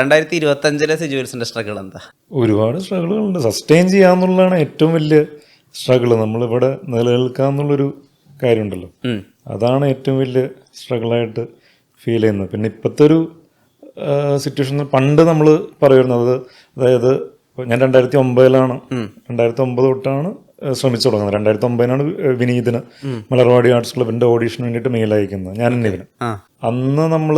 രണ്ടായിരത്തി ഇരുപത്തി അഞ്ചിലെ സിജുവൽസിന്റെ സ്ട്രഗിൾ എന്താ? ഒരുപാട് സ്ട്രഗിളുകളുണ്ട്. സസ്റ്റെയിൻ ചെയ്യാന്നുള്ളതാണ് ഏറ്റവും വലിയ സ്ട്രഗിൾ നമ്മളിവിടെ നിലനിൽക്കാന്നുള്ളൊരു കാര്യമുണ്ടല്ലോ. അതാണ് ഏറ്റവും വലിയ സ്ട്രഗിളായിട്ട് ഫീൽ ചെയ്യുന്നത്. പിന്നെ ഇപ്പോഴത്തെ ഒരു സിറ്റുവേഷൻ പണ്ട് നമ്മൾ പറയുന്നത് അത് അതായത് ഞാൻ രണ്ടായിരത്തി ഒമ്പതിലാണ് രണ്ടായിരത്തി ഒമ്പത് തൊട്ടാണ് ശ്രമിച്ചു തുടങ്ങുന്നത്. രണ്ടായിരത്തി ഒമ്പതിനാണ് വിനീതിന് മലർവാടി ആർട്സ് ക്ലബിന്റെ ഓഡീഷന് വേണ്ടിയിട്ട് മെയിൽ അയക്കുന്നത്. ഞാൻ എന്നെ അന്ന് നമ്മൾ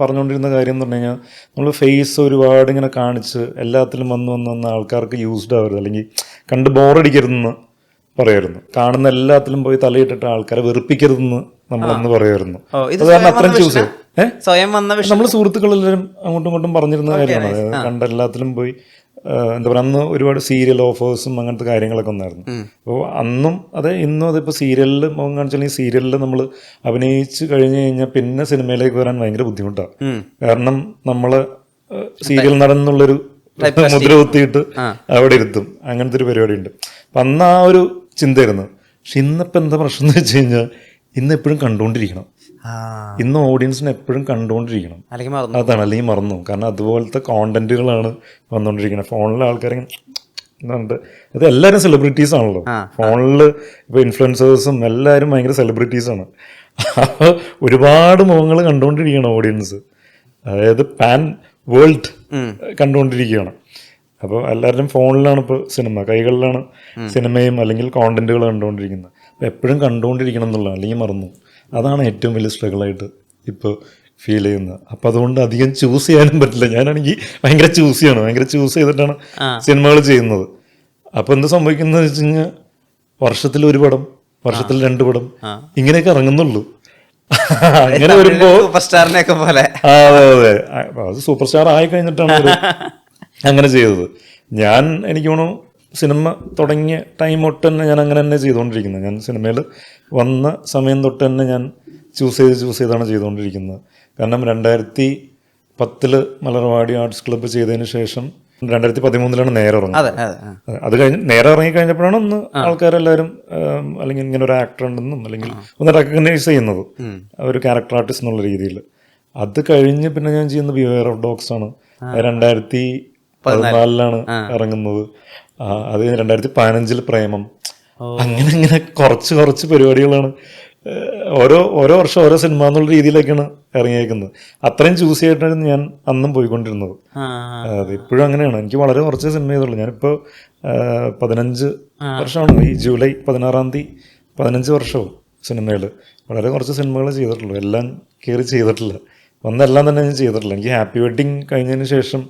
പറഞ്ഞുകൊണ്ടിരുന്ന കാര്യം എന്ന് പറഞ്ഞു കഴിഞ്ഞാൽ നമ്മൾ ഫേസ് ഒരുപാട് ഇങ്ങനെ കാണിച്ച് എല്ലാത്തിലും വന്ന് വന്ന് വന്ന് ആൾക്കാർക്ക് യൂസ്ഡ് ആവരുത്. അല്ലെങ്കിൽ കണ്ട് ബോറടിക്കരുതെന്ന് പറയായിരുന്നു. കാണുന്ന എല്ലാത്തിലും പോയി തലയിട്ടിട്ട് ആൾക്കാരെ വെറുപ്പിക്കരുതെന്ന് നമ്മളന്ന് പറയായിരുന്നു. ഓ, അത് കാരണം അത്രയും ചൂസ് ചെയ്യും സ്വയം വന്ന നമ്മൾ സുഹൃത്തുക്കളെല്ലാവരും അങ്ങോട്ടും ഇങ്ങോട്ടും പറഞ്ഞിരുന്ന കാര്യമാണ്. കണ്ട് എല്ലാത്തിലും പോയി എന്താ പറയുക അന്ന് ഒരുപാട് സീരിയൽ ഓഫേഴ്സും അങ്ങനത്തെ കാര്യങ്ങളൊക്കെ ഉണ്ടായിരുന്നു അപ്പോൾ അന്നും അതെ ഇന്നും അതിപ്പോൾ സീരിയലിൽ മുഖം കാണിച്ചാൽ സീരിയലിൽ നമ്മൾ അഭിനയിച്ച് കഴിഞ്ഞ് കഴിഞ്ഞാൽ പിന്നെ സിനിമയിലേക്ക് വരാൻ ഭയങ്കര ബുദ്ധിമുട്ടാണ്. കാരണം നമ്മൾ സീരിയൽ നടന്നുള്ളൊരു മുദ്ര കുത്തിയിട്ട് അവിടെ ഇരുത്തും. അങ്ങനത്തെ ഒരു പരിപാടി ഉണ്ട് അപ്പം അന്ന് ആ ഒരു ചിന്തയായിരുന്നു. പക്ഷെ ഇന്നിപ്പോൾ എന്താ പ്രശ്നം എന്ന് വെച്ച് കഴിഞ്ഞാൽ ഇന്ന് എപ്പോഴും കണ്ടുകൊണ്ടിരിക്കണം. ഇന്ന് ഓഡിയൻസിനെ എപ്പോഴും കണ്ടുകൊണ്ടിരിക്കണം. അതാണ് അല്ലെങ്കിൽ മറന്നു. കാരണം അതുപോലത്തെ കോണ്ടന്റുകളാണ് വന്നുകൊണ്ടിരിക്കുന്നത് ഫോണിലെ ആൾക്കാരെ എന്നുണ്ട് ഇത് എല്ലാവരും സെലിബ്രിറ്റീസ് ആണല്ലോ. ഫോണിൽ ഇപ്പോൾ ഇൻഫ്ലുവൻസേഴ്സും എല്ലാവരും ഭയങ്കര സെലിബ്രിറ്റീസ് ആണ്. അപ്പോൾ ഒരുപാട് മുഖങ്ങൾ കണ്ടുകൊണ്ടിരിക്കുകയാണ് ഓഡിയൻസ് അതായത് പാൻ വേൾഡ് കണ്ടുകൊണ്ടിരിക്കുകയാണ് അപ്പോൾ എല്ലാവരും ഫോണിലാണ് ഇപ്പോൾ സിനിമ കൈകളിലാണ് സിനിമയും അല്ലെങ്കിൽ കോണ്ടന്റുകൾ കണ്ടുകൊണ്ടിരിക്കുന്നത്. അപ്പോൾ എപ്പോഴും കണ്ടുകൊണ്ടിരിക്കണം എന്നുള്ളതാണ്. അല്ലെങ്കിൽ മറന്നു. അതാണ് ഏറ്റവും വലിയ സ്ട്രഗിളായിട്ട് ഇപ്പോൾ ഫീൽ ചെയ്യുന്നത്. അപ്പം അതുകൊണ്ട് അധികം ചൂസ് ചെയ്യാനും പറ്റില്ല. ഞാനാണെങ്കിൽ ഭയങ്കര ചൂസ് ചെയ്യണം. ഭയങ്കര ചൂസ് ചെയ്തിട്ടാണ് സിനിമകൾ ചെയ്യുന്നത്. അപ്പോൾ എന്ത് സംഭവിക്കുന്നത് വെച്ച് കഴിഞ്ഞാൽ വർഷത്തിൽ ഒരു പടം വർഷത്തിൽ രണ്ട് പടം ഇങ്ങനെയൊക്കെ ഇറങ്ങുന്നുള്ളൂ. അങ്ങനെ വരുമ്പോ സൂപ്പർ സ്റ്റാറിനെയൊക്കെ പോലെ അതെ അതെ. അത് സൂപ്പർ സ്റ്റാർ ആയി കഴിഞ്ഞിട്ടാണ് അങ്ങനെ ചെയ്തത്. ഞാൻ എനിക്ക് തോന്നുന്നു സിനിമ തുടങ്ങിയ ടൈം തൊട്ട് തന്നെ ഞാൻ അങ്ങനെ തന്നെ ചെയ്തുകൊണ്ടിരിക്കുന്നത്. ഞാൻ സിനിമയിൽ വന്ന സമയം തൊട്ട് തന്നെ ഞാൻ ചൂസ് ചെയ്ത് ചൂസ് ചെയ്താണ് ചെയ്തുകൊണ്ടിരിക്കുന്നത്. കാരണം രണ്ടായിരത്തി പത്തിൽ മലർവാടി ആർട്സ് ക്ലബ്ബ് ചെയ്തതിന് ശേഷം രണ്ടായിരത്തി പതിമൂന്നിലാണ് നേരെ ഇറങ്ങുന്നത്. അതെ കഴിഞ്ഞ് നേരെ ഇറങ്ങി കഴിഞ്ഞപ്പോഴാണ് ഒന്ന് ആൾക്കാരെല്ലാവരും അല്ലെങ്കിൽ ഇങ്ങനെ ഒരു ആക്ടർ ഉണ്ടെന്നും അല്ലെങ്കിൽ ഒന്ന് റെക്കഗ്നൈസ് ചെയ്യുന്നത്. ഒരു ക്യാരക്ടർ ആർട്ടിസ്റ്റ് എന്നുള്ള രീതിയിൽ. അത് കഴിഞ്ഞ് പിന്നെ ഞാൻ ചെയ്യുന്ന ബിവെയർ ഓഫ് ഡോഗ്സ് ആണ്. രണ്ടായിരത്തി പതിനാലിലാണ് ഇറങ്ങുന്നത്. അത് രണ്ടായിരത്തി പതിനഞ്ചിൽ പ്രേമം. അങ്ങനെ അങ്ങനെ കുറച്ച് കുറച്ച് പരിപാടികളാണ്. ഓരോ ഓരോ വർഷം ഓരോ സിനിമ എന്നുള്ള രീതിയിലേക്കാണ് ഇറങ്ങിയേക്കുന്നത്. അത്രയും ചൂസ് ചെയ്തിട്ടായിരുന്നു ഞാൻ അന്നും പോയിക്കൊണ്ടിരുന്നത്. അത് ഇപ്പോഴും അങ്ങനെയാണ്. എനിക്ക് വളരെ കുറച്ച് സിനിമ ചെയ്തുള്ളൂ. ഞാനിപ്പോൾ പതിനഞ്ച് വർഷമാണ് ഈ ജൂലൈ പതിനാറാം തീയതി പതിനഞ്ച് വർഷവും സിനിമയിൽ വളരെ കുറച്ച് സിനിമകൾ ചെയ്തിട്ടുള്ളൂ. എല്ലാം കയറി ചെയ്തിട്ടില്ല. വന്നെല്ലാം തന്നെ ഞാൻ ചെയ്തിട്ടില്ല. എനിക്ക് ഹാപ്പി വെഡിങ് കഴിഞ്ഞതിന് ശേഷം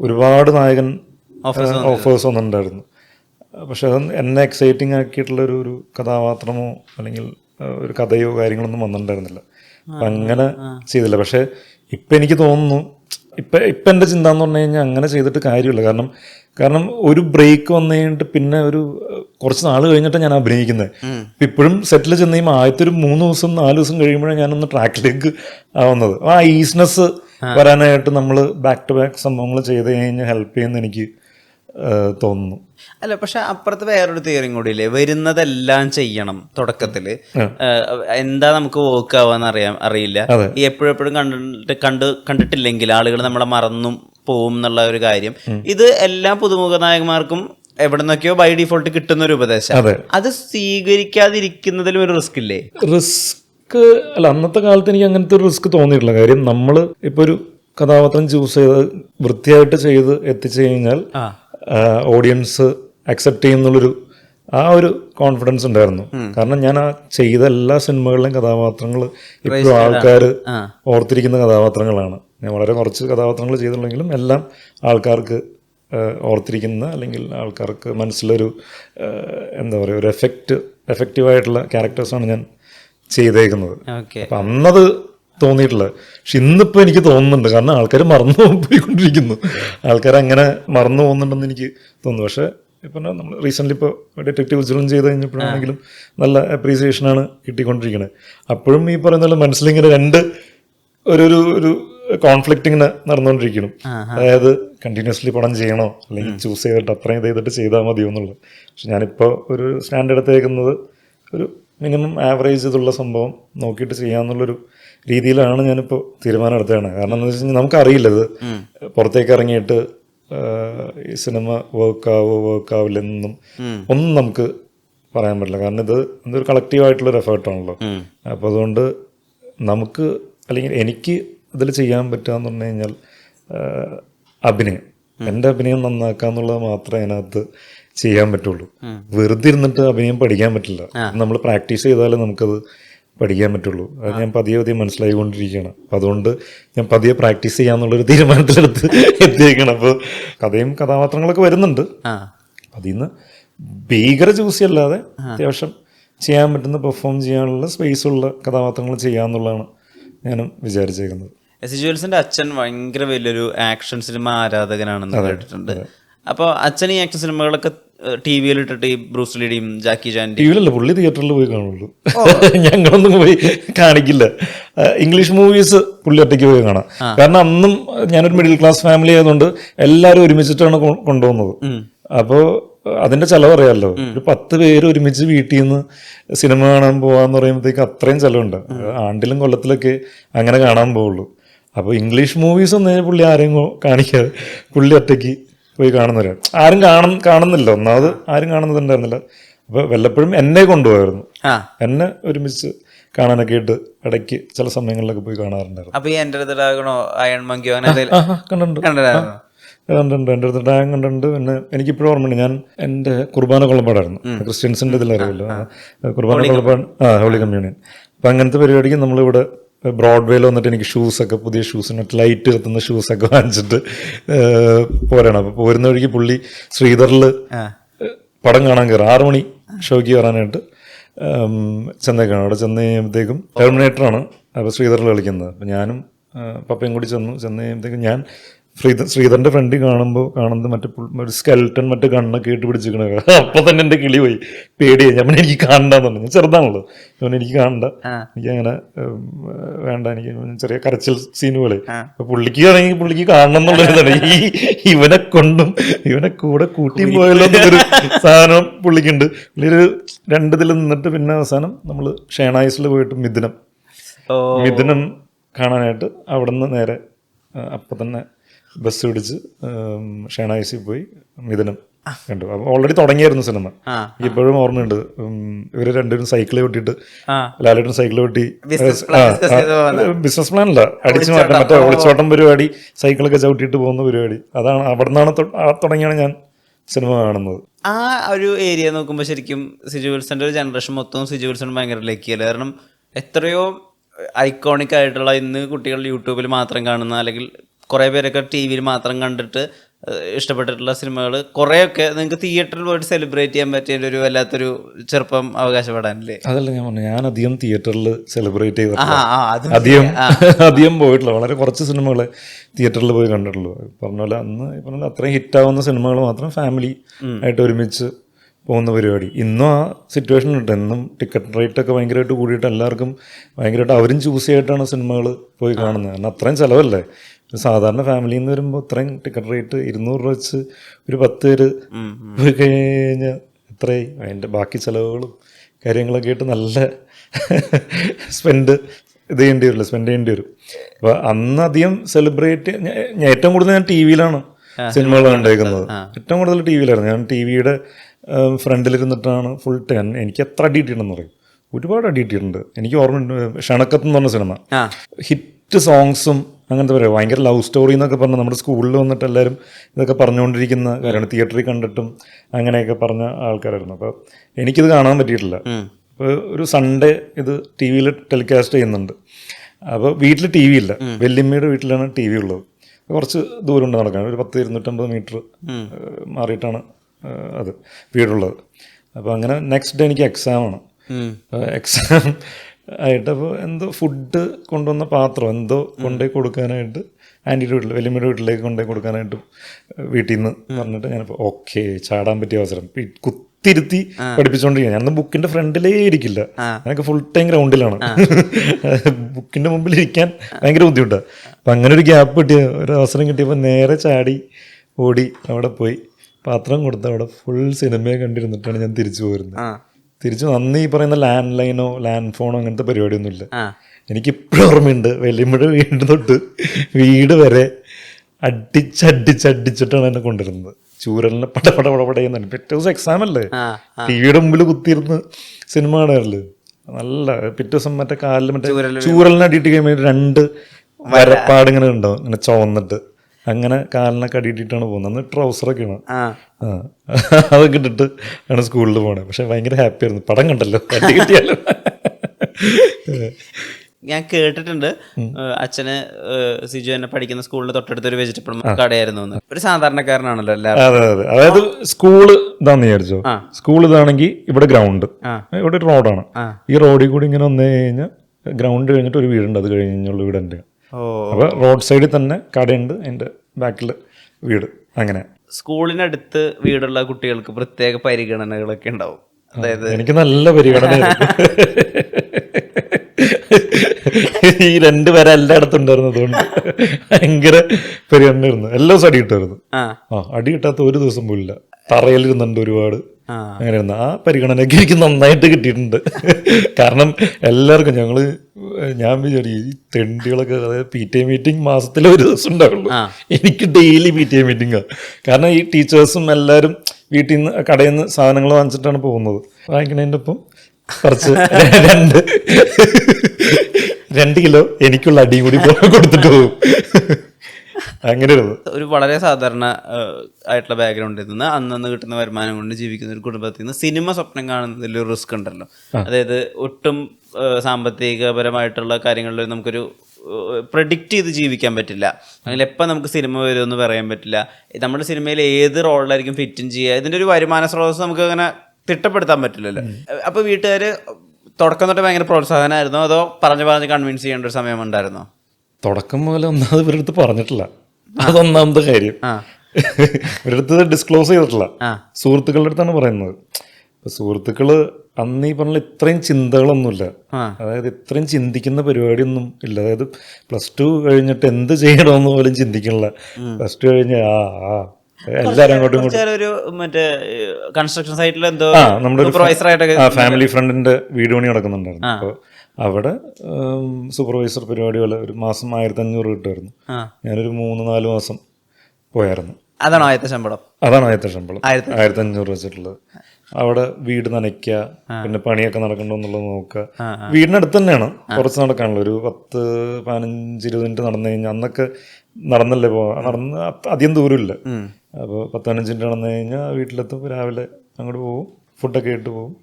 ഒരുപാട് നായകൻ ഓഫേഴ്സ് വന്നിട്ടുണ്ടായിരുന്നു. പക്ഷെ അത് എന്നെ എക്സൈറ്റിംഗ് ആക്കിയിട്ടുള്ള ഒരു ഒരു കഥാപാത്രമോ അല്ലെങ്കിൽ ഒരു കഥയോ കാര്യങ്ങളൊന്നും വന്നിട്ടുണ്ടായിരുന്നില്ല. അപ്പം അങ്ങനെ ചെയ്തില്ല. പക്ഷെ ഇപ്പം എനിക്ക് തോന്നുന്നു ഇപ്പം ഇപ്പം എന്റെ ചിന്ത എന്ന് പറഞ്ഞു കഴിഞ്ഞാൽ അങ്ങനെ ചെയ്തിട്ട് കാര്യമില്ല. കാരണം കാരണം ഒരു ബ്രേക്ക് വന്നു കഴിഞ്ഞിട്ട് പിന്നെ ഒരു കുറച്ച് നാൾ കഴിഞ്ഞിട്ട് ഞാൻ അഭിനയിക്കുന്നത്. ഇപ്പം ഇപ്പോഴും സെറ്റിൽ ചെന്ന് കഴിയുമ്പോൾ ആദ്യത്തെ ഒരു മൂന്ന് ദിവസം നാല് ദിവസം കഴിയുമ്പോഴാണ് ഞാനൊന്ന് ട്രാക്കിലേക്ക് ആവുന്നത് ആ ഈസ്നെസ് വരാനായിട്ട് നമ്മൾ ബാക്ക് ടു ബാക്ക് സംഭവങ്ങൾ ചെയ്ത് കഴിഞ്ഞാൽ ഹെൽപ്പ് ചെയ്യുന്ന എനിക്ക് തോന്നുന്നു. അല്ല പക്ഷെ അപ്പുറത്ത് വേറൊരു തിയറിയും കൂടി ഇല്ലേ വരുന്നതെല്ലാം ചെയ്യണം തുടക്കത്തിൽ. എന്താ നമുക്ക് വർക്ക് ആവാന്ന് അറിയാം അറിയില്ല. ഈ എപ്പോഴും എപ്പോഴും കണ്ടിട്ട് കണ്ട് കണ്ടിട്ടില്ലെങ്കിൽ ആളുകൾ നമ്മളെ മറന്നും പോവും എന്നുള്ള ഒരു കാര്യം. ഇത് എല്ലാ പുതുമുഖ നായകന്മാർക്കും എവിടെ നിന്നൊക്കെയോ ബൈ ഡിഫോൾട്ട് കിട്ടുന്ന ഒരു ഉപദേശം. അതെ. അത് സ്വീകരിക്കാതിരിക്കുന്നതിലും ഒരു റിസ്ക് ഇല്ലേ? റിസ്ക് അല്ല അന്നത്തെ കാലത്ത് എനിക്ക് അങ്ങനത്തെ ഒരു റിസ്ക് തോന്നിയിട്ടില്ല. കാര്യം നമ്മൾ ഇപ്പോൾ ഒരു കഥാപാത്രം ചൂസ് ചെയ്ത് വൃത്തിയായിട്ട് ചെയ്ത് എത്തിച്ചു കഴിഞ്ഞാൽ ഓഡിയൻസ് അക്സെപ്റ്റ് ചെയ്യുന്നുള്ളൊരു ആ ഒരു കോൺഫിഡൻസ് ഉണ്ടായിരുന്നു. കാരണം ഞാൻ ആ ചെയ്ത എല്ലാ സിനിമകളിലെയും കഥാപാത്രങ്ങൾ ഇപ്പോഴും ആൾക്കാർ ഓർത്തിരിക്കുന്ന കഥാപാത്രങ്ങളാണ്. ഞാൻ വളരെ കുറച്ച് കഥാപാത്രങ്ങൾ ചെയ്തിട്ടുണ്ടെങ്കിലും എല്ലാം ആൾക്കാർക്ക് ഓർത്തിരിക്കുന്ന അല്ലെങ്കിൽ ആൾക്കാർക്ക് മനസ്സിലൊരു എന്താ പറയുക ഒരു എഫക്റ്റ് എഫക്റ്റീവായിട്ടുള്ള ക്യാരക്ടേഴ്സാണ് ഞാൻ ചെയ്തേക്കുന്നത്. അപ്പൊ അന്നത് തോന്നിയിട്ടുള്ളത് പക്ഷെ ഇന്നിപ്പോൾ എനിക്ക് തോന്നുന്നുണ്ട്. കാരണം ആൾക്കാർ മറന്നു പോയിക്കൊണ്ടിരിക്കുന്നു. ആൾക്കാർ അങ്ങനെ മറന്നു പോകുന്നുണ്ടെന്ന് എനിക്ക് തോന്നുന്നു. പക്ഷേ ഇപ്പം നമ്മൾ റീസെന്റ്ലി ഇപ്പോൾ ഡിറ്റക്റ്റീവ് വിജിലൻ ചെയ്ത് കഴിഞ്ഞപ്പോഴാണെങ്കിലും നല്ല അപ്രീസിയേഷനാണ് കിട്ടിക്കൊണ്ടിരിക്കുന്നത് അപ്പോഴും ഈ പറയുന്ന പോലെ മനസ്സിലിങ്ങനെ രണ്ട് ഒരു ഒരു ഒരു കോൺഫ്ലിക്റ്റ് ഇങ്ങനെ നടന്നുകൊണ്ടിരിക്കണം അതായത് കണ്ടിന്യൂസ്ലി പടം ചെയ്യണോ? അല്ലെങ്കിൽ ചൂസ് ചെയ്തിട്ട് അത്രയും ചെയ്തിട്ട് ചെയ്താൽ മതിയോ എന്നുള്ളത്. പക്ഷെ ഞാനിപ്പോൾ ഒരു സ്റ്റാൻഡ് എടുത്തേക്കുന്നത് ഒരു മിനിമം ആവറേജ് ഇതുള്ള സംഭവം നോക്കിയിട്ട് ചെയ്യാമെന്നുള്ളൊരു രീതിയിലാണ് ഞാനിപ്പോൾ തീരുമാനം എടുത്തതാണ്. കാരണം എന്താ വെച്ച് കഴിഞ്ഞാൽ നമുക്കറിയില്ല ഇത്. പുറത്തേക്ക് ഇറങ്ങിയിട്ട് ഈ സിനിമ വർക്കാവോ വർക്കാവില്ലെന്നും ഒന്നും നമുക്ക് പറയാൻ പറ്റില്ല. കാരണം ഇത് ഇതൊരു കളക്റ്റീവ് ആയിട്ടുള്ളൊരു എഫേർട്ടാണല്ലോ അപ്പോൾ അതുകൊണ്ട് നമുക്ക് അല്ലെങ്കിൽ എനിക്ക് ഇതിൽ ചെയ്യാൻ പറ്റുക എന്ന് പറഞ്ഞു കഴിഞ്ഞാൽ അഭിനയം. എന്റെ അഭിനയം നന്നാക്കുക എന്നുള്ളത് മാത്രമേ അതിനകത്ത് ചെയ്യാൻ പറ്റുള്ളൂ. വെറുതെ ഇരുന്നിട്ട് അഭിനയം പഠിക്കാൻ പറ്റില്ല. നമ്മൾ പ്രാക്ടീസ് ചെയ്താലേ നമുക്കത് പഠിക്കാൻ പറ്റുള്ളൂ. അത് ഞാൻ പതിയെ പതിയെ മനസ്സിലായിക്കൊണ്ടിരിക്കുകയാണ്. അപ്പം അതുകൊണ്ട് ഞാൻ പതിയെ പ്രാക്ടീസ് ചെയ്യാന്നുള്ളൊരു തീരുമാനത്തിലെടുത്ത് എത്തിയേക്കണം. അപ്പോൾ കഥയും കഥാപാത്രങ്ങളൊക്കെ വരുന്നുണ്ട്. അതിൽ നിന്ന് ഭീകര ജ്യൂസി അല്ലാതെ അത്യാവശ്യം ചെയ്യാൻ പറ്റുന്ന പെർഫോം ചെയ്യാനുള്ള സ്പേസ് ഉള്ള കഥാപാത്രങ്ങൾ ചെയ്യാന്നുള്ളതാണ് ഞാനും വിചാരിച്ചേക്കുന്നത്. എസ് ജുവൽസിന്റെ അച്ഛൻ ഭയങ്കര വലിയൊരു ആക്ഷൻ സിനിമ ആരാധകനാണെന്ന് കേട്ടിട്ടുണ്ട്. അപ്പോൾ അച്ഛൻ ഈ ആക്ഷൻ സിനിമകളൊക്കെ ടി വിയിൽ ഇട്ടിട്ട് ഈ ബ്രൂസ് ലീഡിയും ജാക്കി ജാന്റെ ടി വിയിലല്ല പുള്ളി തിയേറ്ററിൽ പോയി കാണുള്ളൂ. ഞങ്ങളൊന്നും പോയി കാണിക്കില്ല. ഇംഗ്ലീഷ് മൂവീസ് പുള്ളി ഒറ്റയ്ക്ക് പോയി കാണാം. കാരണം അന്നും ഞാനൊരു മിഡിൽ ക്ലാസ് ഫാമിലി ആയതുകൊണ്ട് എല്ലാവരും ഒരുമിച്ചിട്ടാണ് കൊണ്ടുപോകുന്നത്. അപ്പോൾ അതിന്റെ ചെലവ് അറിയാമല്ലോ ഒരു പത്ത് പേര് ഒരുമിച്ച് വീട്ടിൽ നിന്ന് സിനിമ കാണാൻ പോവാന്ന് പറയുമ്പോഴത്തേക്ക് അത്രയും ചെലവുണ്ട്. ആണ്ടിലും കൊല്ലത്തിലൊക്കെ അങ്ങനെ കാണാൻ പോവുള്ളൂ. അപ്പോൾ ഇംഗ്ലീഷ് മൂവീസ് ഒന്നും പുള്ളി ആരെയും കാണിക്കാതെ പുള്ളി ഒറ്റയ്ക്ക് പോയി കാണുന്നവരാണ്. ആരും കാണും കാണുന്നില്ല. ഒന്നാമത് ആരും കാണുന്നുണ്ടായിരുന്നില്ല അപ്പോൾ വല്ലപ്പോഴും എന്നെ കൊണ്ടുപോയായിരുന്നു. എന്നെ ഒരുമിച്ച് കാണാനൊക്കെ ആയിട്ട് ഇടയ്ക്ക് ചില സമയങ്ങളിലൊക്കെ പോയി കാണാറുണ്ടായിരുന്നു. അപ്പൊ ഈ എന്റെ അടുത്താകണോ അയൺ മങ്കിയോ അങ്ങനെ കണ്ടുണ്ട് എന്റെ അടുത്ത് ടാങ് കണ്ടുണ്ട് പിന്നെ എനിക്കിപ്പോഴും ഓർമ്മയുണ്ട്. ഞാൻ എന്റെ കുർബാന കൊള്ളപ്പാടായിരുന്നു ക്രിസ്ത്യൻസിന്റെ ഇതിലറിയല്ലോ. കുർബാന കൊള്ളപ്പാട് ആ ഹോളി കമ്മ്യൂണിയൻ. അപ്പം അങ്ങനത്തെ പരിപാടിക്ക് നമ്മളിവിടെ ബ്രോഡ്വേയിൽ വന്നിട്ട് എനിക്ക് ഷൂസൊക്കെ പുതിയ ഷൂസ് ഷൂസിന് ലൈറ്റ് കത്തുന്ന ഷൂസൊക്കെ വാങ്ങിച്ചിട്ട് പോരണം. അപ്പോൾ പോരുന്ന വഴിക്ക് പുള്ളി ശ്രീധറിൽ പടം കാണാൻ കയറും. ആറു മണി ഷോയ്ക്ക് കയറാനായിട്ട് ചെന്നേക്കാണ്. അവിടെ ചെന്ന് കഴിയുമ്പോഴത്തേക്കും ടെർമിനേറ്ററാണ് അപ്പോൾ ശ്രീധറിൽ കളിക്കുന്നത്. അപ്പോൾ ഞാനും പപ്പയും കൂടി ചെന്നു. ചെന്ന് കഴിയുമ്പോഴത്തേക്കും ഞാൻ ശ്രീധർ ശ്രീധരന്റെ ഫ്രണ്ടിൽ കാണുമ്പോൾ കാണുന്നത് മറ്റേ ഒരു സ്കെൽട്ടൺ മറ്റേ കണ്ണൊക്കെ ഇട്ട് പിടിച്ചിരിക്കണ അപ്പോൾ തന്നെ എന്റെ കിളി പോയി. പേടിയായി. ഞാൻ എനിക്ക് കാണണ്ടെന്ന് പറഞ്ഞു. ഞാൻ ചെറുതാണല്ലോ. ഞാൻ എനിക്ക് കാണണ്ട. എനിക്ക് അങ്ങനെ വേണ്ട. എനിക്ക് ചെറിയ കരച്ചിൽ സീനുകളെ അപ്പൊ പുള്ളിക്ക് ആണെങ്കിൽ പുള്ളിക്ക് കാണണം എന്നുള്ളതാണ് ഈ ഇവനെ കൊണ്ടും ഇവനെ കൂടെ കൂട്ടി പോയല്ലോ എന്നൊരു സാധനം പുള്ളിക്കുണ്ട്. പുള്ളി ഒരു രണ്ടിതിൽ നിന്നിട്ട് പിന്നെ അവസാനം നമ്മൾ ഷേണായിസിൽ പോയിട്ട് മിഥുനം. മിഥുനം കാണാനായിട്ട് അവിടെ നിന്ന് നേരെ അപ്പൊ അപ്പം തന്നെ ബസ് പിടിച്ച് ഷേണായിസി ഷേണായിസിൽ പോയി മിഥുനം കണ്ടു. അപ്പോൾ ഓൾറെഡി തുടങ്ങിയായിരുന്നു സിനിമ. ഇപ്പോഴും ഓർമ്മയുണ്ട്. ഇവർ രണ്ടുപേരും സൈക്കിൾ കൂട്ടിട്ട് ലാലേട്ടൻ സൈക്കിൾ കൂട്ടി. ബിസിനസ് പ്ലാൻ അല്ല. അടിച്ചു മാറ്റാൻ മറ്റേ ഒളിച്ചോട്ടം പരിപാടി സൈക്കിളൊക്കെ ചവിട്ടിയിട്ട് പോകുന്ന പരിപാടി. അതാണ് അവിടെ നിന്നാണ് തുടങ്ങിയാണ് ഞാൻ സിനിമ കാണുന്നത്. ആ ഒരു ഏരിയ നോക്കുമ്പോൾ ശരിക്കും സിജു വിൽസന്റെ ഒരു ജനറേഷൻ മൊത്തം സിജു വിൽസൺ ഭയങ്കര ലക്കിയല്ല കാരണം എത്രയോ ഐക്കോണിക് ആയിട്ടുള്ള ഇന്ന് കുട്ടികൾ യൂട്യൂബിൽ മാത്രം കാണുന്ന അല്ലെങ്കിൽ കുറേ പേരൊക്കെ ടി വിയിൽ മാത്രം കണ്ടിട്ട് ഇഷ്ടപ്പെട്ടിട്ടുള്ള സിനിമകൾ കുറേയൊക്കെ നിങ്ങൾക്ക് തിയേറ്ററിൽ പോയിട്ട് സെലിബ്രേറ്റ് ചെയ്യാൻ പറ്റിയ ഒരു വല്ലാത്തൊരു ചെറുപ്പം അവകാശപ്പെടാനല്ലേ? അതല്ല ഞാൻ പറഞ്ഞു ഞാൻ അധികം തിയേറ്ററിൽ സെലിബ്രേറ്റ് ചെയ്ത അധികം അധികം പോയിട്ടില്ല വളരെ കുറച്ച് സിനിമകൾ തിയേറ്ററിൽ പോയി കണ്ടിട്ടുള്ളൂ. പറഞ്ഞ പോലെ അന്ന് പറഞ്ഞ അത്രയും ഹിറ്റാവുന്ന സിനിമകൾ മാത്രം ഫാമിലി ആയിട്ട് ഒരുമിച്ച് പോകുന്ന പരിപാടി. ഇന്നും ആ സിറ്റുവേഷൻ ഉണ്ട്. എന്നും ടിക്കറ്റ് റേറ്റ് ഒക്കെ ഭയങ്കരമായിട്ട് കൂടിയിട്ട് എല്ലാവർക്കും ഭയങ്കരമായിട്ട് അവരും ചൂസ് ചെയ്തിട്ടാണ് സിനിമകൾ പോയി കാണുന്നത്. കാരണം അത്രയും ചിലവല്ലേ? സാധാരണ ഫാമിലിയിൽ നിന്ന് വരുമ്പോൾ ഇത്രയും ടിക്കറ്റ് റേറ്റ് ഇരുന്നൂറ് രൂപ വെച്ച് ഒരു പത്ത് പേര് പോയി കഴിഞ്ഞാൽ ഇത്രയും അതിന്റെ ബാക്കി ചിലവുകളും കാര്യങ്ങളൊക്കെ ആയിട്ട് നല്ല സ്പെൻഡ് ഇത് ചെയ്യേണ്ടി വരില്ല സ്പെൻഡ് ചെയ്യേണ്ടി വരും. അപ്പോൾ അന്ന് അധികം സെലിബ്രേറ്റ് ഞാൻ ഏറ്റവും കൂടുതൽ ഞാൻ ടി വിയിലാണ് സിനിമകൾ കണ്ടേക്കുന്നത്. ഏറ്റവും കൂടുതൽ ടി വിയിലായിരുന്നു ഞാൻ ടി വിയുടെ ഫ്രണ്ടിലിരുന്നിട്ടാണ് ഫുൾ ടൈം എനിക്ക് എത്ര അടി കിട്ടിയിട്ടുണ്ടെന്ന് പറയും. ഒരുപാട് അടി കിട്ടിയിട്ടുണ്ട്. എനിക്ക് ഓർമ്മയുണ്ട് ഷണക്കത്ത് എന്ന് പറഞ്ഞ സിനിമ ഹിറ്റ് സോങ്സും അങ്ങനത്തെ പറയാം ഭയങ്കര ലവ് സ്റ്റോറി എന്നൊക്കെ പറഞ്ഞ് നമ്മുടെ സ്കൂളിൽ വന്നിട്ട് എല്ലാവരും ഇതൊക്കെ പറഞ്ഞുകൊണ്ടിരിക്കുന്ന കാര്യമാണ്. തിയേറ്ററിൽ കണ്ടിട്ടും അങ്ങനെയൊക്കെ പറഞ്ഞ ആൾക്കാരായിരുന്നു. അപ്പോൾ എനിക്കിത് കാണാൻ പറ്റിയിട്ടില്ല. അപ്പോൾ ഒരു സൺഡേ ഇത് ടി വിയിൽ ടെലികാസ്റ്റ് ചെയ്യുന്നുണ്ട്. അപ്പോൾ വീട്ടിൽ ടി വി ഇല്ല വെല്ലിമ്മയുടെ വീട്ടിലാണ് ടി വി ഉള്ളത്. കുറച്ച് ദൂരമുണ്ട് നടക്കാൻ. ഒരു പത്ത് ഇരുന്നൂറ്റമ്പത് മീറ്റർ മാറിയിട്ടാണ് അത് വീടുള്ളത്. അപ്പോൾ അങ്ങനെ നെക്സ്റ്റ് ഡേ എനിക്ക് എക്സാമാണ്. എക്സാം ആയിട്ട് അപ്പോൾ എന്തോ ഫുഡ് കൊണ്ടുവന്ന പാത്രം എന്തോ കൊണ്ടുപോയി കൊടുക്കാനായിട്ട് ആന്റിയുടെ വീട്ടിൽ വലിയമ്മയുടെ വീട്ടിലേക്ക് കൊണ്ടുപോയി കൊടുക്കാനായിട്ട് വീട്ടിൽ നിന്ന് പറഞ്ഞിട്ട് ഞാനിപ്പോൾ ഓക്കെ ചാടാൻ പറ്റിയ അവസരം. കുത്തിരുത്തി പഠിപ്പിച്ചുകൊണ്ടിരിക്കുക ഞാനൊന്നും ബുക്കിന്റെ ഫ്രണ്ടിലേ ഇരിക്കില്ല. ഞാനൊക്കെ ഫുൾ ടൈം ഗ്രൗണ്ടിലാണ് ബുക്കിന്റെ മുമ്പിൽ ഇരിക്കാൻ ഭയങ്കര ബുദ്ധിമുട്ടാണ് അപ്പം അങ്ങനെ ഒരു ഗ്യാപ്പ് കിട്ടിയ ഒരു അവസരം കിട്ടിയപ്പോൾ നേരെ ചാടി ഓടി അവിടെ പോയി. പാത്രം കൊടുത്ത് അവിടെ ഫുൾ സിനിമയെ കണ്ടിരുന്നിട്ടാണ് ഞാൻ തിരിച്ചു പോരുന്നത് തിരിച്ചു അന്ന് ഈ പറയുന്ന ലാൻഡ് ലൈനോ ലാൻഡ് ഫോണോ അങ്ങനത്തെ പരിപാടിയൊന്നുമില്ല. എനിക്ക് എനിക്കിപ്പോഴും ഓർമ്മയുണ്ട് വെല്ലുമ്പഴ വീട് തൊട്ട് വീട് വരെ അടിച്ചടിച്ചടിച്ചിട്ടാണ് എന്നെ കൊണ്ടുവരുന്നത്. ചൂരലിനെ പട പട പട പടയുന്നുണ്ട് പിറ്റേ ദിവസം എക്സാം അല്ലേ? ടിവിയുടെ മുമ്പിൽ കുത്തിയിരുന്ന് സിനിമ കാണാറില്ല നല്ല പിറ്റേ ദിവസം മറ്റേ കാലിൽ മറ്റേ ചൂരലിനെ അടിയിട്ട് കഴിയുമ്പോൾ രണ്ട് വരപ്പാടിങ്ങനെ ഉണ്ടാവും ഇങ്ങനെ ചുവന്നിട്ട്. അങ്ങനെ കാലിനൊക്കെ അടിയിട്ടിട്ടാണ് പോകുന്നത്. അന്ന് ട്രൗസറൊക്കെയാണ്. അതൊക്കെ ഇട്ടിട്ട് ആണ് സ്കൂളിൽ പോണേ പക്ഷെ ഭയങ്കര ഹാപ്പി ആയിരുന്നു. പടം കണ്ടല്ലോ. അടി കിട്ടിയാലോ. ഞാൻ കേട്ടിട്ടുണ്ട്. അച്ഛന് സിജു എന്നെ പഠിക്കുന്ന സ്കൂളിൽ തൊട്ടടുത്ത് ഒരു വെജിറ്റബിൾ കടയായിരുന്നു എന്ന്. ഒരു സാധാരണക്കാരനാണല്ലോ എല്ലാവരും. അതെ അതെ അതായത് സ്കൂൾ ഇതാന്ന് വിചാരിച്ചോ. സ്കൂൾ ഇതാണെങ്കിൽ ഇവിടെ ഗ്രൗണ്ട് ഇവിടെ റോഡാണ് ഈ റോഡിൽ കൂടി ഇങ്ങനെ വന്നു കഴിഞ്ഞാൽ ഗ്രൗണ്ട് കഴിഞ്ഞിട്ട് ഒരു വീടുണ്ട്. അത് കഴിഞ്ഞുള്ള വീട് എന്റെ അപ്പോൾ റോഡ് സൈഡിൽ തന്നെ കടയുണ്ട് എന്റെ ബാക്കിൽ വീട്. അങ്ങനെ. സ്കൂളിനടുത്ത് വീടുള്ള കുട്ടികൾക്ക് പ്രത്യേക പരിഗണനകളൊക്കെ ഉണ്ടാവും. അതായത് എനിക്ക് നല്ല പരിഗണന ഈ രണ്ട് പേരെ എല്ലായിടത്തും ഉണ്ടായിരുന്നു അതുകൊണ്ട് ഭയങ്കര പരിഗണന ആയിരുന്നു എല്ലാ ദിവസവും അടി കിട്ടായിരുന്നു ആ. അടി കിട്ടാത്ത ഒരു ദിവസം പോലില്ല തറയിലിരുന്നുണ്ട് ഒരുപാട്. ആ. അങ്ങനെ ഇരുന്ന് ആ പരിഗണനയൊക്കെ എനിക്ക് നന്നായിട്ട് കിട്ടിയിട്ടുണ്ട്. കാരണം എല്ലാവർക്കും ഞങ്ങൾ ഞാൻ വിചാരിക്കും ഈ തെണ്ടികളൊക്കെ അതായത് പി ടി എ മീറ്റിംഗ് മാസത്തിൽ ഒരു ദിവസം ഉണ്ടാവുള്ളൂ. എനിക്ക് ഡെയിലി പി ടി എ മീറ്റിംഗാണ് കാരണം ഈ ടീച്ചേഴ്സും എല്ലാവരും വീട്ടിൽ നിന്ന് കടയിൽ നിന്ന് സാധനങ്ങൾ വാങ്ങിച്ചിട്ടാണ് പോകുന്നത്. വാങ്ങിക്കണതിന്റെ ഒപ്പം കുറച്ച് രണ്ട് രണ്ട് കിലോ എനിക്കുള്ള അടിയും കൂടി കൊടുത്തിട്ട് പോകും. അങ്ങനെ ഒരു വളരെ സാധാരണ ആയിട്ടുള്ള ബാക്ക്ഗ്രൗണ്ടിൽ നിന്ന് അന്നന്ന് കിട്ടുന്ന വരുമാനം കൊണ്ട് ജീവിക്കുന്ന ഒരു കുടുംബത്തിൽ നിന്ന് സിനിമ സ്വപ്നം കാണുന്നതിൽ ഒരു റിസ്ക് ഉണ്ടല്ലോ. അതായത് ഒട്ടും സാമ്പത്തികപരമായിട്ടുള്ള കാര്യങ്ങളിൽ നമുക്കൊരു പ്രഡിക്റ്റ് ചെയ്ത് ജീവിക്കാൻ പറ്റില്ല. അല്ലെങ്കിൽ എപ്പോൾ നമുക്ക് സിനിമ വരുമെന്ന് പറയാൻ പറ്റില്ല. നമ്മുടെ സിനിമയിൽ ഏത് റോളിലായിരിക്കും ഫിറ്റും ചെയ്യുക? ഇതിന്റെ ഒരു വരുമാന സ്രോതസ് നമുക്ക് അങ്ങനെ തിട്ടപ്പെടുത്താൻ പറ്റില്ലല്ലോ. അപ്പോൾ വീട്ടുകാർ തുടക്കം തൊട്ട് ഭയങ്കര പ്രോത്സാഹനമായിരുന്നോ അതോ പറഞ്ഞു പറഞ്ഞ് കൺവിൻസ് ചെയ്യേണ്ട ഒരു സമയമുണ്ടായിരുന്നോ തുടക്കം മുതൽ ഒന്നാമത് ഇവരുടെ അടുത്ത് പറഞ്ഞിട്ടില്ല. അതൊന്നാമത്തെ കാര്യം. ഇവരുടെ അടുത്ത് ഡിസ്ക്ലോസ് ചെയ്തിട്ടില്ല. സുഹൃത്തുക്കളുടെ അടുത്താണ് പറയുന്നത്. സുഹൃത്തുക്കൾ അന്ന് ഈ പറഞ്ഞ ഇത്രയും ചിന്തകളൊന്നുമില്ല. അതായത് ഇത്രയും ചിന്തിക്കുന്ന പരിപാടിയൊന്നും ഇല്ല. അതായത് പ്ലസ് ടു കഴിഞ്ഞിട്ട് എന്ത് ചെയ്യണമെന്ന് പോലും ചിന്തിക്കണില്ല പ്ലസ് ടു കഴിഞ്ഞ് ആ ആ. എല്ലാവരും അങ്ങോട്ടും ഇങ്ങോട്ടും. ഒരു മറ്റേ കൺസ്ട്രക്ഷൻ സൈറ്റിൽ എന്തോ നമ്മുടെ ഫാമിലി ഫ്രണ്ടിന്റെ വീട് പണി നടക്കുന്നുണ്ടായിരുന്നു. അപ്പോൾ അവിടെ സൂപ്പർവൈസർ പരിപാടികൾ ഒരു മാസം ആയിരത്തി അഞ്ഞൂറ് കിട്ടുമായിരുന്നു ഞാനൊരു മൂന്ന് നാല് മാസം പോയായിരുന്നു. അതാണോ ആദ്യത്തെ ശമ്പളം? അതാണ് ആദ്യത്തെ ശമ്പളം. ആയിരത്തി- അഞ്ഞൂറ് വെച്ചിട്ടുള്ളത്. അവിടെ വീട് നനയ്ക്കുക പിന്നെ പണിയൊക്കെ നടക്കണ്ടോ എന്നുള്ളത് നോക്കുക. വീടിനടുത്ത് തന്നെയാണ് കുറച്ച് നടക്കാനുള്ളൂ ഒരു പത്ത് പതിനഞ്ച് ഇരുപത് മിനിറ്റ് നടന്നു കഴിഞ്ഞാൽ അന്നൊക്കെ നടന്നല്ലേ പോവാ നടന്ന് അധികം ദൂരമില്ല. അപ്പോൾ പത്ത് പതിനഞ്ച് മിനിറ്റ് നടന്നു കഴിഞ്ഞാൽ വീട്ടിലെത്തും. രാവിലെ അങ്ങോട്ട് പോകും. ഫുഡൊക്കെ ഇട്ട് പോകും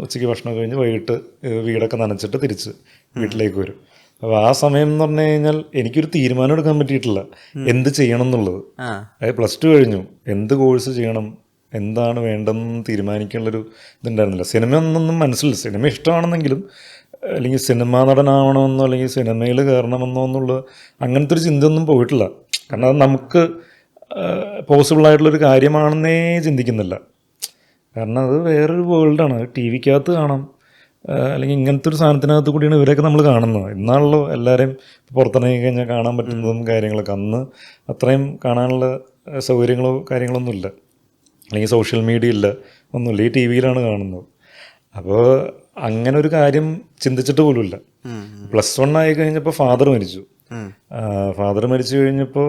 ഉച്ചയ്ക്ക് ഭക്ഷണം കഴിഞ്ഞ് വൈകിട്ട് വീടൊക്കെ നനച്ചിട്ട് തിരിച്ച് വീട്ടിലേക്ക് വരും. അപ്പോൾ ആ സമയം എന്ന് പറഞ്ഞു കഴിഞ്ഞാൽ എനിക്കൊരു തീരുമാനം എടുക്കാൻ പറ്റിയിട്ടില്ല. എന്ത് ചെയ്യണം എന്നുള്ളത്. പ്ലസ് ടു കഴിഞ്ഞു. എന്ത് കോഴ്സ് ചെയ്യണം എന്താണ് വേണ്ടെന്ന് തീരുമാനിക്കാനുള്ളൊരു ഇതുണ്ടായിരുന്നില്ല. സിനിമ ഒന്നൊന്നും മനസ്സിലില്ല. സിനിമ ഇഷ്ടമാണെന്നെങ്കിലും അല്ലെങ്കിൽ സിനിമാ നടനാവണമെന്നോ അല്ലെങ്കിൽ സിനിമയിൽ കയറണമെന്നോ എന്നുള്ള അങ്ങനത്തെ ഒരു ചിന്തയൊന്നും പോയിട്ടില്ല. കാരണം അത് നമുക്ക് പോസിബിൾ ആയിട്ടുള്ളൊരു കാര്യമാണെന്നേ ചിന്തിക്കുന്നില്ല. കാരണം അത് വേറൊരു വേൾഡാണ് ടി വിക്കകത്ത് കാണാം. അല്ലെങ്കിൽ ഇങ്ങനത്തെ ഒരു സാധനത്തിനകത്ത് കൂടിയാണ് ഇവരെയൊക്കെ നമ്മൾ കാണുന്നത്. ഇന്നാണല്ലോ എല്ലാവരെയും പുറത്തിറങ്ങി കഴിഞ്ഞാൽ കാണാൻ പറ്റുന്നതും കാര്യങ്ങളൊക്കെ. അന്ന് അത്രയും കാണാനുള്ള സൗകര്യങ്ങളോ കാര്യങ്ങളൊന്നുമില്ല അല്ലെങ്കിൽ സോഷ്യൽ മീഡിയ ഇല്ല. ഒന്നുമില്ല. ഈ ടി വിയിലാണ് കാണുന്നത്. അപ്പോൾ അങ്ങനെ ഒരു കാര്യം ചിന്തിച്ചിട്ട് പോലുമില്ല പ്ലസ് വൺ ആയി കഴിഞ്ഞപ്പോൾ ഫാദർ മരിച്ചു. ഫാദർ മരിച്ചു കഴിഞ്ഞപ്പോൾ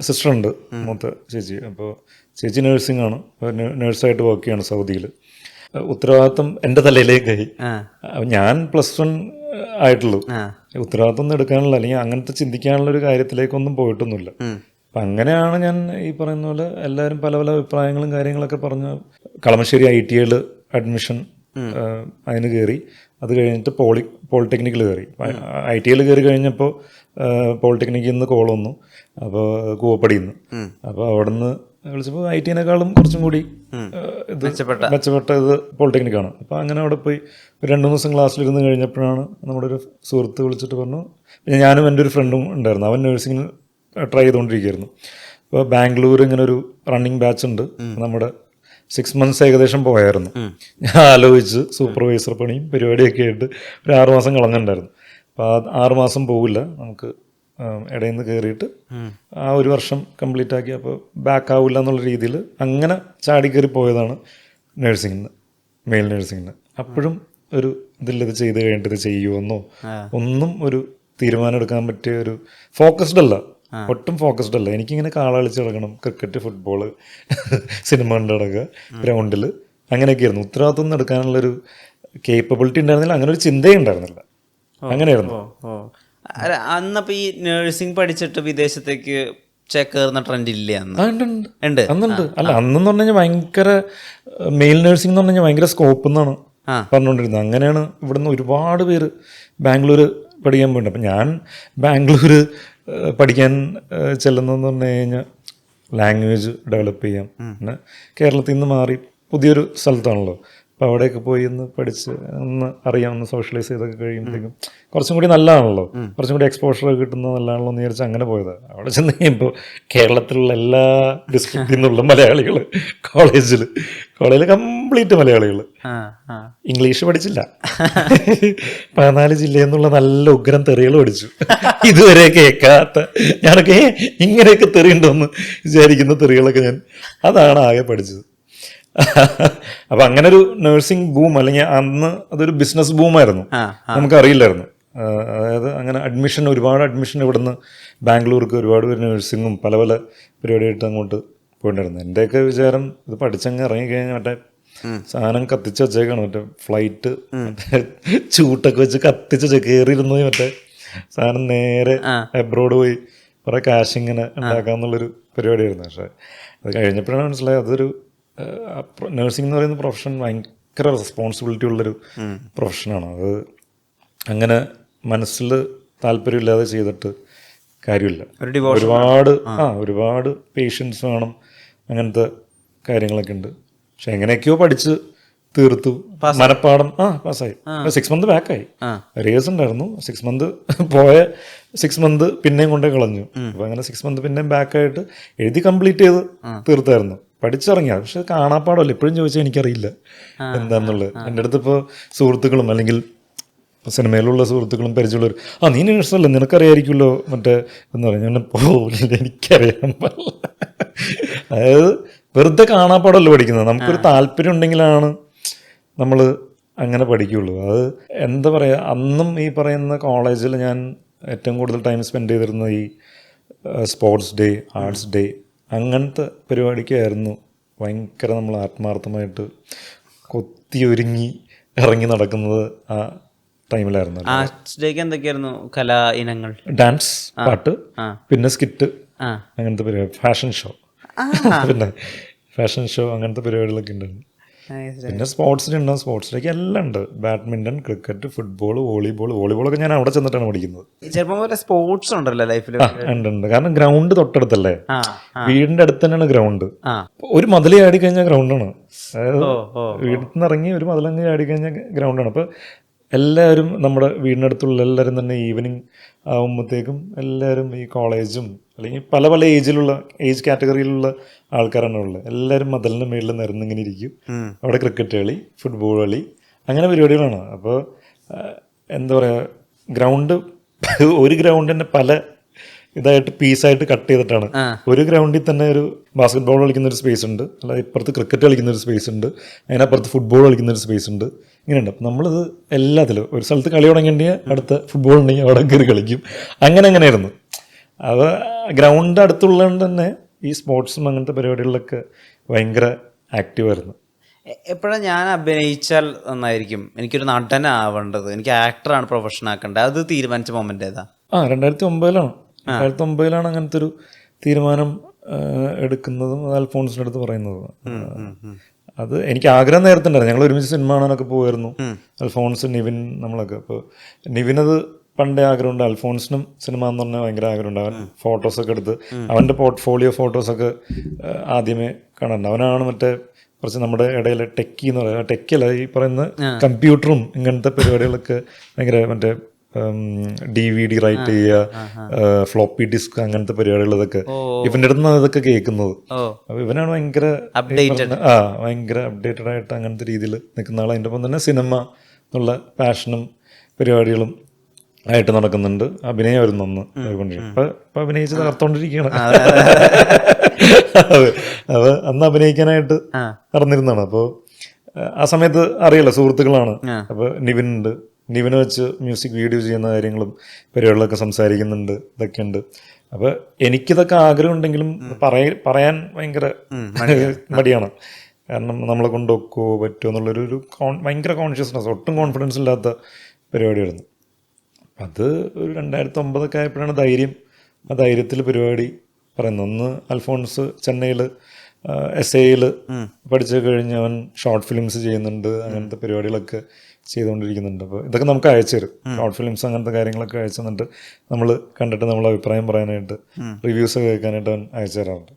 സിസ്റ്റർ ഉണ്ട് മൂത്ത ചേച്ചി. അപ്പോൾ ചേച്ചി നഴ്സിംഗ് ആണ് നേഴ്സായിട്ട് വർക്ക് ചെയ്യാണ് സൗദിയിൽ ഉത്തരവാദിത്വം എന്റെ തലയിലേക്കായി. ഞാൻ പ്ലസ് വൺ ആയിട്ടുള്ളൂ. ഉത്തരവാദിത്തം ഒന്നും എടുക്കാനുള്ള അല്ലെങ്കിൽ അങ്ങനത്തെ ചിന്തിക്കാനുള്ള ഒരു കാര്യത്തിലേക്കൊന്നും പോയിട്ടൊന്നുമില്ല. അപ്പം അങ്ങനെയാണ് ഞാൻ ഈ പറയുന്ന പോലെ എല്ലാവരും പല പല അഭിപ്രായങ്ങളും കാര്യങ്ങളൊക്കെ പറഞ്ഞ് കളമശ്ശേരി ഐ ടി ഐയിൽ അഡ്മിഷൻ അതിന് കയറി. അത് കഴിഞ്ഞിട്ട് പോളി പോളിടെക്നിക്കിൽ കയറി. ഐ ടി ഐയിൽ കയറി കഴിഞ്ഞപ്പോൾ പോളിടെക്നിക്കിൽ നിന്ന് കോൾ വന്നു. അപ്പോൾ കൂവപ്പടിയിൽ നിന്ന് അപ്പോൾ അവിടെ നിന്ന് വിളിച്ചപ്പോൾ ഐ ടിനേക്കാളും കുറച്ചും കൂടി ഇത് മെച്ചപ്പെട്ട. ഇത് പോളിടെക്നിക്കാണ് അപ്പോൾ അങ്ങനെ അവിടെ പോയി രണ്ടു മൂന്ന് ദിവസം ക്ലാസ്സിലിരുന്ന് കഴിഞ്ഞപ്പോഴാണ് നമ്മുടെ ഒരു സുഹൃത്ത് വിളിച്ചിട്ട് പറഞ്ഞു. പിന്നെ ഞാനും എന്റെ ഒരു ഫ്രണ്ടും ഉണ്ടായിരുന്നു. അവൻ നഴ്സിംഗിന് ട്രൈ ചെയ്തുകൊണ്ടിരിക്കുകയായിരുന്നു. അപ്പോൾ ബാംഗ്ലൂർ ഇങ്ങനെ ഒരു റണ്ണിങ് ബാച്ച് ഉണ്ട്. നമ്മുടെ സിക്സ് മന്ത്സ് ഏകദേശം പോയായിരുന്നു. ഞാൻ ആലോചിച്ച് സൂപ്പർവൈസർ പണിയും പരിപാടിയൊക്കെ ആയിട്ട് ഒരു ആറുമാസം കളഞ്ഞിട്ടുണ്ടായിരുന്നു. അപ്പോൾ ആ ആറുമാസം പോവില്ല. നമുക്ക് ഇടയിൽ നിന്ന് കയറിയിട്ട് ആ ഒരു വർഷം കംപ്ലീറ്റ് ആക്കി അപ്പോൾ ബാക്ക് ആവില്ല എന്നുള്ള രീതിയിൽ അങ്ങനെ ചാടി കയറി പോയതാണ് നഴ്സിംഗിന് മെയിൽ നഴ്സിംഗിന് അപ്പോഴും ഒരു ഇതിൽ ഇത് ചെയ്ത് കഴിഞ്ഞിട്ട് ഇത് ചെയ്യുമെന്നോ ഒന്നും ഒരു തീരുമാനം എടുക്കാൻ പറ്റിയ ഒരു ഫോക്കസ്ഡ് അല്ല. ഒട്ടും ഫോക്കസ്ഡ് അല്ല. എനിക്കിങ്ങനെ കാളകളിച്ച് കിടക്കണം ക്രിക്കറ്റ് ഫുട്ബോൾ സിനിമ കണ്ട് കിടക്കുക ഗ്രൗണ്ടിൽ അങ്ങനെയൊക്കെയായിരുന്നു. ഉത്തരവാദിത്വം ഒന്നും എടുക്കാനുള്ളൊരു കേപ്പബിലിറ്റി ഉണ്ടായിരുന്നില്ല അങ്ങനെ ഒരു ചിന്തയും ഉണ്ടായിരുന്നില്ല. അങ്ങനെയായിരുന്നു. അല്ല, അന്നപ്പോ ഈ നഴ്സിംഗ് പഠിച്ചിട്ട് വിദേശത്തേക്ക് ചേക്കേറുന്ന ട്രെൻഡ് ഇല്ല ഉണ്ട്, അന്നുണ്ട്. അല്ല അന്നെന്ന് പറഞ്ഞു കഴിഞ്ഞാൽ ഭയങ്കര മെയിൽ നഴ്സിംഗ് എന്ന് പറഞ്ഞു കഴിഞ്ഞാൽ ഭയങ്കര സ്കോപ്പ് എന്നാണ് പറഞ്ഞുകൊണ്ടിരുന്നത് അങ്ങനെയാണ് ഇവിടുന്ന് ഒരുപാട് പേര് ബാംഗ്ലൂർ പഠിക്കാൻ പോയിട്ടുണ്ട് അപ്പം ഞാൻ ബാംഗ്ലൂർ പഠിക്കാൻ ചെല്ലുന്നതെന്ന് പറഞ്ഞു കഴിഞ്ഞാൽ ലാംഗ്വേജ് ഡെവലപ്പ് ചെയ്യാം. പിന്നെ കേരളത്തിൽ നിന്ന് മാറി പുതിയൊരു സ്ഥലത്താണല്ലോ. അപ്പോൾ അവിടെയൊക്കെ പോയി ഒന്ന് പഠിച്ച് ഒന്ന് അറിയാം ഒന്ന് സോഷ്യലൈസ് ചെയ്തൊക്കെ കഴിയുമ്പോഴത്തേക്കും കുറച്ചും കൂടി നല്ലതാണല്ലോ. കുറച്ചും കൂടി എക്സ്പോഷർ കിട്ടുന്നത് നല്ലതാണല്ലോ എന്ന് വിചാരിച്ച് അങ്ങനെ പോയത്. അവിടെ ചെന്ന് കഴിയുമ്പോൾ കേരളത്തിലുള്ള എല്ലാ ഡിസ്ട്രിക്റ്റിൽ നിന്നുള്ള മലയാളികൾ കോളേജിൽ കോളേജിൽ കംപ്ലീറ്റ് മലയാളികൾ ഇംഗ്ലീഷ് പഠിച്ചില്ല. പതിനാല് ജില്ലയിൽ നിന്നുള്ള നല്ല ഉഗ്രം തെറികൾ പഠിച്ചു. ഇതുവരെ കേൾക്കാത്ത ഞാനൊക്കെ ഇങ്ങനെയൊക്കെ ഇങ്ങനെയൊക്കെ തെറിയുണ്ടോന്ന്? വിചാരിക്കുന്ന തെറികളൊക്കെ ഞാൻ അതാണ് ആകെ പഠിച്ചത്. അപ്പൊ അങ്ങനെ ഒരു നഴ്സിംഗ് ബൂം അല്ലെങ്കിൽ അന്ന് അതൊരു ബിസിനസ് ബൂമായിരുന്നു നമുക്ക് നമുക്കറിയില്ലായിരുന്നു. അതായത് അങ്ങനെ അഡ്മിഷൻ ഒരുപാട് അഡ്മിഷൻ ഇവിടുന്ന് ബാംഗ്ലൂർക്ക് ഒരുപാട് പേര് നഴ്സിങ്ങും പല പല പരിപാടിയായിട്ട് അങ്ങോട്ട് പോയിട്ടുണ്ടായിരുന്നു എന്റെയൊക്കെ വിചാരം ഇത് പഠിച്ചങ്ങ് ഇറങ്ങിക്കഴിഞ്ഞാൽ മറ്റേ സാധനം കത്തിച്ച് വെച്ചേക്കാണ്. മറ്റേ ഫ്ലൈറ്റ് മറ്റേ ചൂട്ടൊക്കെ വെച്ച് കത്തിച്ച് വെച്ച് കയറിയിരുന്നു മറ്റേ സാധനം നേരെ എബ്രോഡ് പോയി കുറെ കാശ് ഇങ്ങനെ ഉണ്ടാക്കാന്നുള്ളൊരു പരിപാടിയായിരുന്നു. പക്ഷെ അത് കഴിഞ്ഞപ്പോഴാണ് മനസ്സിലായത് അതൊരു നഴ്സിംഗ് എന്ന് പറയുന്ന പ്രൊഫഷൻ ഭയങ്കര റെസ്പോൺസിബിലിറ്റി ഉള്ളൊരു പ്രൊഫഷനാണ് അത് അങ്ങനെ മനസ്സിൽ താല്പര്യമില്ലാതെ ചെയ്തിട്ട് കാര്യമില്ല. ഒരുപാട് ആ. ഒരുപാട് പേഷ്യൻസ് വേണം അങ്ങനത്തെ കാര്യങ്ങളൊക്കെ ഉണ്ട്. പക്ഷെ എങ്ങനെയൊക്കെയോ പഠിച്ച് തീർത്തു. മനപ്പാടം ആ പാസ്സായി സിക്സ് മന്ത് ബാക്കായി. റിയേഴ്സ് ഉണ്ടായിരുന്നു. സിക്സ് മന്ത് പോയ സിക്സ് മന്ത് പിന്നെയും കൊണ്ടേ കളഞ്ഞു. അപ്പൊ അങ്ങനെ സിക്സ് മന്ത് പിന്നെയും ബാക്കായിട്ട് എഴുതി കംപ്ലീറ്റ് ചെയ്ത് തീർത്തായിരുന്നു. പഠിച്ചിറങ്ങിയ. പക്ഷെ കാണാപ്പാടമല്ല എപ്പോഴും ചോദിച്ചാൽ എനിക്കറിയില്ല എന്താന്നുള്ളത്. എന്റെ അടുത്ത് ഇപ്പോൾ സുഹൃത്തുക്കളും അല്ലെങ്കിൽ സിനിമയിലുള്ള സുഹൃത്തുക്കളും പരിചയമുള്ളവർ ആ നീ നേഴ്സല്ല നിനക്കറിയായിരിക്കുമല്ലോ മറ്റേ എന്ന് പറഞ്ഞു. ഞാൻ പോകില്ല എനിക്കറിയാൻ അതായത് വെറുതെ കാണാപ്പാടല്ലോ പഠിക്കുന്നത്? നമുക്കൊരു താല്പര്യം ഉണ്ടെങ്കിലാണ് നമ്മൾ അങ്ങനെ പഠിക്കുള്ളൂ. അത് എന്താ പറയുക അന്നും ഈ പറയുന്ന കോളേജിൽ ഞാൻ ഏറ്റവും കൂടുതൽ ടൈം സ്പെൻഡ് ചെയ്തിരുന്നത് ഈ സ്പോർട്സ് ഡേ ആർട്സ് ഡേ അങ്ങനത്തെ പരിപാടിക്കായിരുന്നു ഭയങ്കര നമ്മൾ ആത്മാർത്ഥമായിട്ട് കൊത്തി ഒരുങ്ങി ഇറങ്ങി നടക്കുന്നത് ആ ടൈമിലായിരുന്നു ആർട്സ് എന്തൊക്കെയായിരുന്നു കലാ ഇനങ്ങൾ? ഡാൻസ് പാട്ട് പിന്നെ സ്കിറ്റ് അങ്ങനത്തെ പരിപാടി ഫാഷൻ ഷോ. പിന്നെ ഫാഷൻ ഷോ അങ്ങനത്തെ പരിപാടികളൊക്കെ ഉണ്ടായിരുന്നു. പിന്നെ സ്പോർട്സിനുണ്ടാവും സ്പോർട്സിലേക്ക് എല്ലാം ഉണ്ട്. ബാഡ്മിന്റൺ ക്രിക്കറ്റ് ഫുട്ബോൾ വോളിബോൾ വോളിബോളൊക്കെ ഞാൻ അവിടെ ചെന്നിട്ടാണ് പഠിക്കുന്നത്. ചെറുപ്പം പോലെ സ്പോർട്സ് ഉണ്ടല്ലോ ലൈഫിൽ ഉണ്ട് ഉണ്ട്. കാരണം ഗ്രൗണ്ട് തൊട്ടടുത്തല്ലേ? വീടിന്റെ അടുത്ത് തന്നെയാണ് ഗ്രൗണ്ട്. ഒരു മതിൽ ചാടി കഴിഞ്ഞാൽ ഗ്രൗണ്ടാണ്. വീട്ടിൽ നിന്ന് ഇറങ്ങി ഒരു മതിലങ്ങ് ചാടി കഴിഞ്ഞാൽ ഗ്രൗണ്ടാണ്. അപ്പൊ എല്ലാവരും നമ്മുടെ വീടിനടുത്തുള്ള എല്ലാവരും തന്നെ ഈവനിങ് ആകുമ്പോഴത്തേക്കും എല്ലാവരും ഈ കോളേജും അല്ലെങ്കിൽ പല പല ഏജിലുള്ള ഏജ് കാറ്റഗറിയിലുള്ള ആൾക്കാരാണ് ഉള്ളത്. എല്ലാവരും മതലിന്റെ മേളിൽ നിരന്നിങ്ങനെ ഇരിക്കും. അവിടെ ക്രിക്കറ്റ് കളി ഫുട്ബോൾ കളി അങ്ങനെ പരിപാടികളാണ്. അപ്പോൾ എന്താ പറയുക ഗ്രൗണ്ട് ഒരു ഗ്രൗണ്ട് തന്നെ പല ഇതായിട്ട് പീസായിട്ട് കട്ട് ചെയ്തിട്ടാണ്. ഒരു ഗ്രൗണ്ടിൽ തന്നെ ഒരു ബാസ്കറ്റ് ബോൾ കളിക്കുന്ന ഒരു സ്പേസ് ഉണ്ട്. അല്ല ഇപ്പുറത്ത് ക്രിക്കറ്റ് കളിക്കുന്ന ഒരു സ്പേസ് ഉണ്ട്. അതിനപ്പുറത്ത് ഫുട്ബോൾ കളിക്കുന്ന ഒരു സ്പേസ് ഉണ്ട്. ഇങ്ങനെയുണ്ട്. അപ്പം നമ്മളിത് എല്ലാത്തിലും ഒരു സ്ഥലത്ത് കളി തുടങ്ങിയിട്ടുണ്ടെങ്കിൽ അടുത്ത ഫുട്ബോൾ ഉണ്ടെങ്കിൽ അവിടെ കയറി കളിക്കും. അങ്ങനെ അങ്ങനെയായിരുന്നു. അത് ഗ്രൗണ്ട് അടുത്തുള്ളതുകൊണ്ട് തന്നെ ഈ സ്പോർട്സും അങ്ങനത്തെ പരിപാടികളിലൊക്കെ ഭയങ്കര ആക്റ്റീവായിരുന്നു എപ്പോഴാണ് ഞാൻ അഭിനയിച്ചാൽ നന്നായിരിക്കും? എനിക്കൊരു നടനാവേണ്ടത് എനിക്ക് ആക്ടറാണ് പ്രൊഫഷൻ ആക്കേണ്ടത്. അത് തീരുമാനിച്ച മൊമെന്റ് ഏതാ? ആ രണ്ടായിരത്തി ഒമ്പതിലാണ് രണ്ടായിരത്തി ഒമ്പതിലാണ് അങ്ങനത്തെ ഒരു തീരുമാനം എടുക്കുന്നതും അത് അൽഫോൺസിന്റെ അടുത്ത് പറയുന്നത്. അത് എനിക്ക് ആഗ്രഹം നേരത്തെ ഉണ്ടായിരുന്നു. ഞങ്ങൾ ഒരുമിച്ച് സിനിമ കാണാനൊക്കെ പോകുമായിരുന്നു അൽഫോൺസ് നിവിൻ നമ്മളൊക്കെ. അപ്പോൾ നിവിനത് പണ്ടേ ആഗ്രഹമുണ്ട്. അൽഫോൺസിനും സിനിമ എന്ന് പറഞ്ഞാൽ ഭയങ്കര ആഗ്രഹമുണ്ട്. അവൻ ഫോട്ടോസൊക്കെ എടുത്ത് അവന്റെ പോർട്ട്ഫോളിയോ ഫോട്ടോസൊക്കെ ആദ്യമേ കാണാറുണ്ട്. അവനാണ് മറ്റേ കുറച്ച് നമ്മുടെ ഇടയിൽ ടെക്കി എന്ന് പറയുന്നത്. ടെക്കല്ല ഈ പറയുന്ന കമ്പ്യൂട്ടറും ഇങ്ങനത്തെ പരിപാടികളൊക്കെ ഭയങ്കര മറ്റേ ഡി വി ഡി റൈറ്റ് ചെയ്യുക ഫ്ലോപ്പി ഡിസ്ക് അങ്ങനത്തെ പരിപാടികൾ ഇതൊക്കെ ഇവന്റെ അടുത്ത് ഇതൊക്കെ കേൾക്കുന്നത്. അപ്പൊ ഇവനാണ് ഭയങ്കര. ആ ഭയങ്കര അപ്ഡേറ്റഡ് ആയിട്ട് അങ്ങനത്തെ രീതിയിൽ നിൽക്കുന്ന ആൾ അതിന്റെ ഒപ്പം തന്നെ സിനിമ എന്നുള്ള പാഷനും പരിപാടികളും ആയിട്ട് നടക്കുന്നുണ്ട്. അഭിനയം അന്ന് കൊണ്ടിരിക്കും ഇപ്പൊ ഇപ്പൊ അഭിനയിച്ച് തകർത്തോണ്ടിരിക്കുകയാണ്. അതെ അത് അന്ന് അഭിനയിക്കാനായിട്ട് നടന്നിരുന്നാണ് നടന്നിരുന്നതാണ്. അപ്പോൾ ആ സമയത്ത് അറിയില്ല സുഹൃത്തുക്കളാണ്. അപ്പൊ നിവിൻ ഉണ്ട് നിവിനെ വെച്ച് മ്യൂസിക് വീഡിയോ ചെയ്യുന്ന കാര്യങ്ങളും പരിപാടികളൊക്കെ സംസാരിക്കുന്നുണ്ട്. ഇതൊക്കെ ഉണ്ട് അപ്പൊ എനിക്കിതൊക്കെ ആഗ്രഹം ഉണ്ടെങ്കിലും പറയ പറയാൻ ഭയങ്കര മടിയാണ്. കാരണം നമ്മളെ കൊണ്ടൊക്കോ പറ്റുമോ എന്നുള്ളൊരു ഒരു ഭയങ്കര കോൺഷ്യസ്നെസ് ഒട്ടും കോൺഫിഡൻസ് ഇല്ലാത്ത പരിപാടിയായിരുന്നു. അത് ഒരു രണ്ടായിരത്തി ഒമ്പതൊക്കെ ആയപ്പോഴാണ് ധൈര്യം. ആ ധൈര്യത്തിൽ പരിപാടി പറയുന്നത് ഒന്ന് അൽഫോൺസ് ചെന്നൈയിൽ എസ് എയിൽ പഠിച്ചു കഴിഞ്ഞ് അവൻ ഷോർട്ട് ഫിലിംസ് ചെയ്യുന്നുണ്ട്. അങ്ങനത്തെ പരിപാടികളൊക്കെ ചെയ്തുകൊണ്ടിരിക്കുന്നുണ്ട്. അപ്പോൾ ഇതൊക്കെ നമുക്ക് അയച്ചു തരും. ഷോർട്ട് ഫിലിംസ് അങ്ങനത്തെ കാര്യങ്ങളൊക്കെ അയച്ചു തന്നിട്ട് നമ്മൾ കണ്ടിട്ട് നമ്മൾ അഭിപ്രായം പറയാനായിട്ട് റിവ്യൂസ് കേൾക്കാനായിട്ട് അവൻ അയച്ചു തരാറുണ്ട്.